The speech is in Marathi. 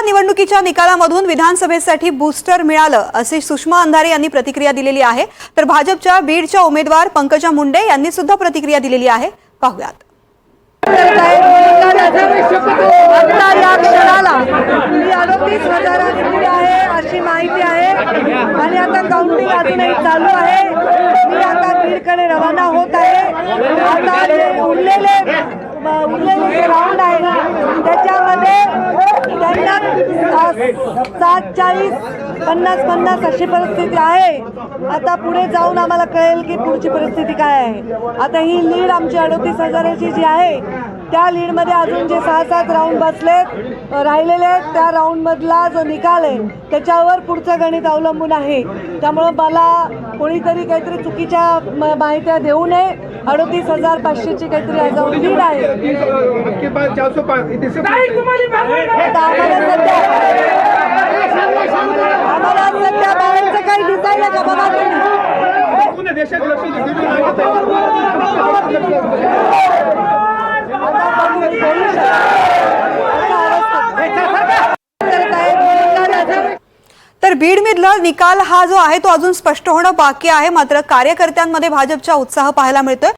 लोकसभा निवडणुकीच्या निकालामधून विधानसभेसाठी बूस्टर मिळालं अशी सुषमा अंधारे यांनी प्रतिक्रिया दिलेली आहे. तर भाजपच्या बीडच्या उमेदवार पंकजा मुंडे यांनी सुद्धा प्रतिक्रिया दिलेली आहे. पाहुयात. या क्षणाला मी आहे अशी माहिती आहे. आणि आता काउंटिंग अजूनही चालू आहे. मी आता बीडकडे रवाना होत आहे. आता उरलेले उरलेले जे राऊंड आहे त्याच्यामध्ये त्यांना अ, सात चाळीस पन्नास पन्नास अशी परिस्थिती आहे. आता पुढे जाऊन आम्हाला कळेल की पुढची परिस्थिती काय आहे. आता ही लीड आमची अडतीस हजाराची जी आहे त्या लीडमध्ये अजून जे सहा सात राऊंड बसलेत अ, राहिलेले आहेत त्या राऊंडमधला जो निकाल आहे त्याच्यावर पुढचं गणित अवलंबून आहे. त्यामुळं मला कोणीतरी काहीतरी चुकीच्या म- माहित्या देऊ नये. अडतीस हजार पाचशेची काहीतरी अजाऊन लीड आहे. तर बीडमधला निकाल हा जो आहे तो अजून स्पष्ट होणं बाकी आहे. मात्र कार्यकर्त्यांमध्ये भाजपचा उत्साह पाहायला मिळतोय.